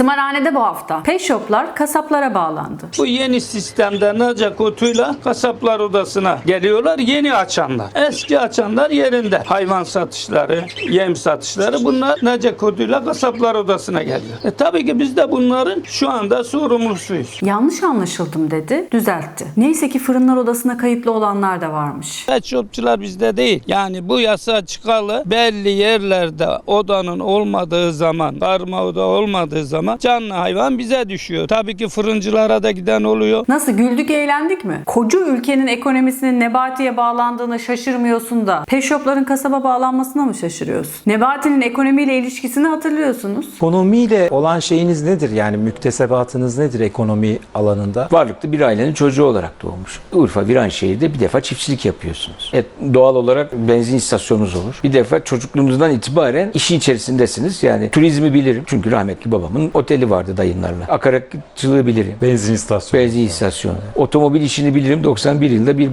Tımarhanede bu hafta pet shoplar kasaplara bağlandı. Bu yeni sistemde naca kutuyla kasaplar odasına geliyorlar yeni açanlar. Eski açanlar yerinde. Hayvan satışları, yem satışları bunlar naca kutuyla kasaplar odasına geliyor. E tabii ki biz de bunların şu anda sorumlusuyuz. Yanlış anlaşıldım dedi, düzeltti. Neyse ki fırınlar odasına kayıtlı olanlar da varmış. Pet shopçular bizde değil. Yani bu yasa çıkalı belli yerlerde odanın olmadığı zaman, karma oda olmadığı zaman canlı hayvan bize düşüyor. Tabii ki fırıncılara da giden oluyor. Nasıl güldük eğlendik mi? Koca ülkenin ekonomisinin Nebati'ye bağlandığına şaşırmıyorsun da pet shopların kasaba bağlanmasına mı şaşırıyorsun? Nebati'nin ekonomiyle ilişkisini hatırlıyorsunuz. Ekonomiyle olan şeyiniz nedir? Yani müktesebatınız nedir ekonomi alanında? Varlıklı bir ailenin çocuğu olarak doğmuş. Urfa Viranşehir'de bir defa çiftçilik yapıyorsunuz. Evet, doğal olarak benzin istasyonunuz olur. Bir defa çocukluğunuzdan itibaren işi içerisindesiniz. Yani turizmi bilirim. Çünkü rahmetli babamın oteli vardı dayımlarla. Akaryakıtçılığı bilirim. Benzin istasyonu. Benzin istasyonu. Otomobil işini bilirim. 91 yılında bir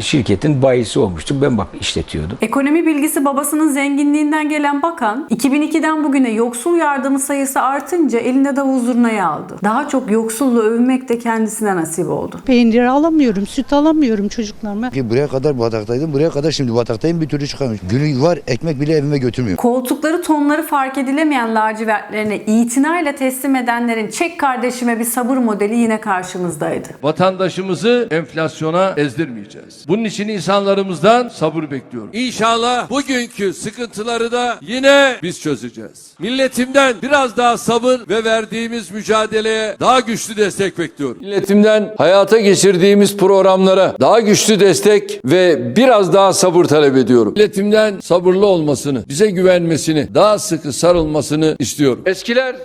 şirketin bayisi olmuştum. Ben bak işletiyordum. Ekonomi bilgisi babasının zenginliğinden gelen bakan 2002'den bugüne yoksul yardımı sayısı artınca elinde davul zurnayı aldı. Daha çok yoksulluğu övmek de kendisine nasip oldu. Peynir alamıyorum, süt alamıyorum çocuklarıma. Ki buraya kadar bataktaydım. Buraya kadar şimdi bataktayım bir türlü çıkamıyorum. Günü var ekmek bile evime götürmüyorum. Koltukları tonları fark edilemeyen lacivertlerine itinayla teslim edenlerin çek kardeşime bir sabır modeli yine karşımızdaydı. Vatandaşımızı enflasyona ezdirmeyeceğiz. Bunun için insanlarımızdan sabır bekliyorum. İnşallah bugünkü sıkıntıları da yine biz çözeceğiz. Milletimden biraz daha sabır ve verdiğimiz mücadeleye daha güçlü destek bekliyorum. Milletimden hayata geçirdiğimiz programlara daha güçlü destek ve biraz daha sabır talep ediyorum. Milletimden sabırlı olmasını, bize güvenmesini, daha sıkı sarılmasını istiyorum. Eskiler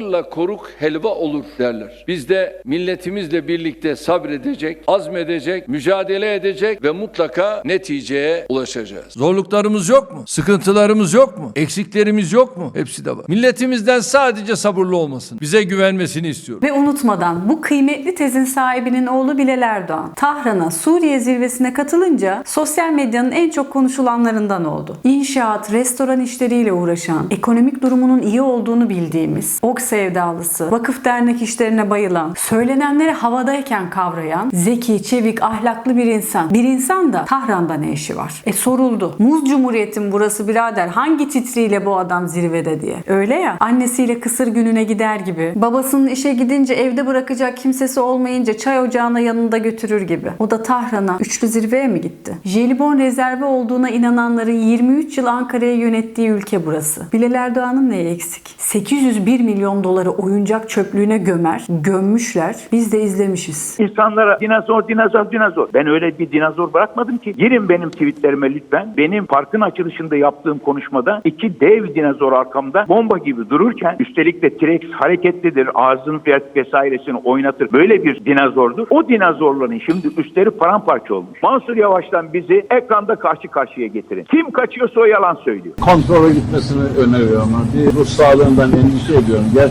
sabırla koruk helva olur derler. Biz de milletimizle birlikte sabredecek, azmedecek, mücadele edecek ve mutlaka neticeye ulaşacağız. Zorluklarımız yok mu? Sıkıntılarımız yok mu? Eksiklerimiz yok mu? Hepsi de var. Milletimizden sadece sabırlı olmasın. Bize güvenmesini istiyorum. Ve unutmadan bu kıymetli tezin sahibinin oğlu Bilal Erdoğan, Tahran'a Suriye zirvesine katılınca sosyal medyanın en çok konuşulanlarından oldu. İnşaat, restoran işleriyle uğraşan, ekonomik durumunun iyi olduğunu bildiğimiz, ok sevdalısı, vakıf dernek işlerine bayılan, söylenenleri havadayken kavrayan, zeki, çevik, ahlaklı bir insan. Bir insan da Tahran'da ne işi var? E soruldu. Muz Cumhuriyet'in burası birader hangi titriyle bu adam zirvede diye. Öyle ya annesiyle kısır gününe gider gibi. Babasının işe gidince evde bırakacak kimsesi olmayınca çay ocağına yanında götürür gibi. O da Tahran'a üçlü zirveye mi gitti? Jelibon rezervi olduğuna inananların 23 yıl Ankara'ya yönettiği ülke burası. Bilal Erdoğan'ın neyi eksik? 801 milyon doları oyuncak çöplüğüne gömer, gömmüşler. Biz de izlemişiz. İnsanlara dinozor, dinozor, dinozor. Ben öyle bir dinozor bırakmadım ki. Girin benim tweetlerime lütfen. Benim parkın açılışında yaptığım konuşmada iki dev dinozor arkamda bomba gibi dururken üstelik de T-Rex hareketlidir. Ağzını vesairesini oynatır. Böyle bir dinozordur. O dinozorların şimdi üstleri paramparça olmuş. Mansur Yavaş'tan bizi ekranda karşı karşıya getirin. Kim kaçıyorsa o yalan söylüyor. kontrole gitmesini öneriyorum. Bir ruh sağlığından endişe ediyorum gerçekten.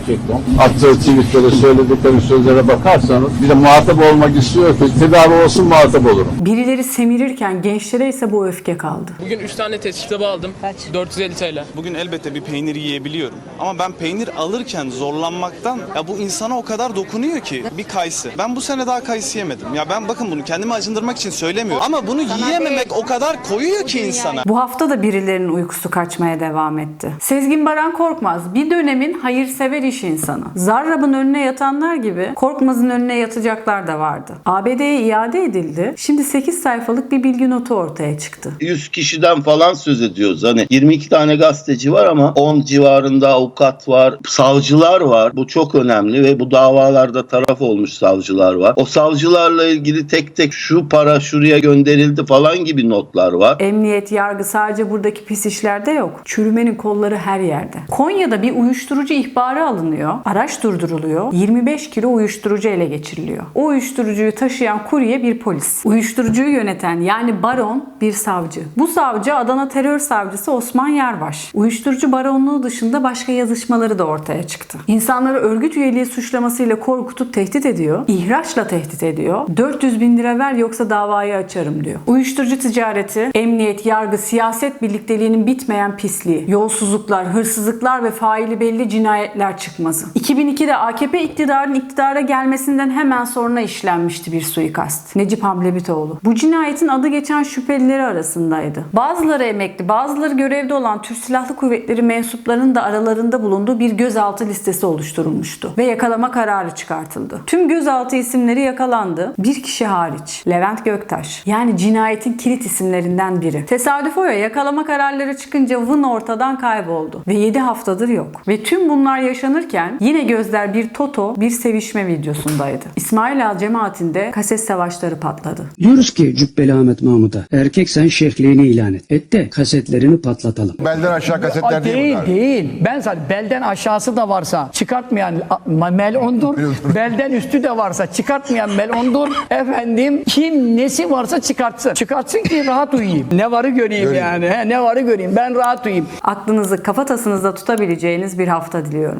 Attığı tweetlere, söyledikleri sözlere bakarsanız bir de muhatap olmak istiyor ki tedavi olsun muhatap olurum. Birileri semirirken gençlere ise bu öfke kaldı. Bugün 3 tane test kitabı aldım. 450 TL. Bugün elbette bir peynir yiyebiliyorum. Ama ben peynir alırken zorlanmaktan ya bu insana o kadar dokunuyor ki bir kayısı. Ben bu sene daha kayısı yemedim. Ya ben bakın bunu kendimi acındırmak için söylemiyorum. Ama bunu yiyememek o kadar koyuyor ki insana. Bu hafta da birilerinin uykusu kaçmaya devam etti. Sezgin Baran Korkmaz bir dönemin hayırsever iş insanı. Zarrab'ın önüne yatanlar gibi Korkmaz'ın önüne yatacaklar da vardı. ABD'ye iade edildi. Şimdi 8 sayfalık bir bilgi notu ortaya çıktı. 100 kişiden falan söz ediyoruz. Hani 22 tane gazeteci var ama 10 civarında avukat var, savcılar var. Bu çok önemli ve bu davalarda taraf olmuş savcılar var. O savcılarla ilgili tek tek şu para şuraya gönderildi falan gibi notlar var. Emniyet, yargı sadece buradaki pis işlerde yok. Çürümenin kolları her yerde. Konya'da bir uyuşturucu ihbarı alınıyor. Araç durduruluyor. 25 kilo uyuşturucu ele geçiriliyor. O uyuşturucuyu taşıyan kurye bir polis. Uyuşturucuyu yöneten yani baron bir savcı. Bu savcı Adana terör savcısı Osman Yarbaş. Uyuşturucu baronluğu dışında başka yazışmaları da ortaya çıktı. İnsanları örgüt üyeliği suçlamasıyla korkutup tehdit ediyor. İhraçla tehdit ediyor. 400 bin lira ver yoksa davayı açarım diyor. Uyuşturucu ticareti, emniyet, yargı, siyaset birlikteliğinin bitmeyen pisliği. Yolsuzluklar, hırsızlıklar ve faili belli cinayetler çıktı. Çıkmazı. 2002'de AKP iktidarın iktidara gelmesinden hemen sonra işlenmişti bir suikast. Necip Hamlebitoğlu. Bu cinayetin adı geçen şüphelileri arasındaydı. Bazıları emekli, bazıları görevde olan Türk Silahlı Kuvvetleri mensuplarının da aralarında bulunduğu bir gözaltı listesi oluşturulmuştu ve yakalama kararı çıkartıldı. Tüm gözaltı isimleri yakalandı. Bir kişi hariç. Levent Göktaş. Yani cinayetin kilit isimlerinden biri. Tesadüf o ya yakalama kararları çıkınca Vın ortadan kayboldu ve 7 haftadır yok. Ve tüm bunlar yaşanırken yine gözler bir Toto bir sevişme videosundaydı. İsmail Ağa cemaatinde kaset savaşları patladı. Diyoruz ki Cübbeli Ahmet Mahmut'a erkek sen şehliğini ilan et. Et de kasetlerini patlatalım. Belden aşağı kasetler değil, değil bunlar. değil. Ben zaten belden aşağısı da varsa çıkartmayan melondur. belden üstü de varsa çıkartmayan melondur. Efendim kim nesi varsa çıkartsın. Çıkartsın ki rahat uyuyayım. Ne varı göreyim yani. He, ne varı göreyim. Ben rahat uyuyayım. Aklınızı kafatasınızda tutabileceğiniz bir hafta diliyorum.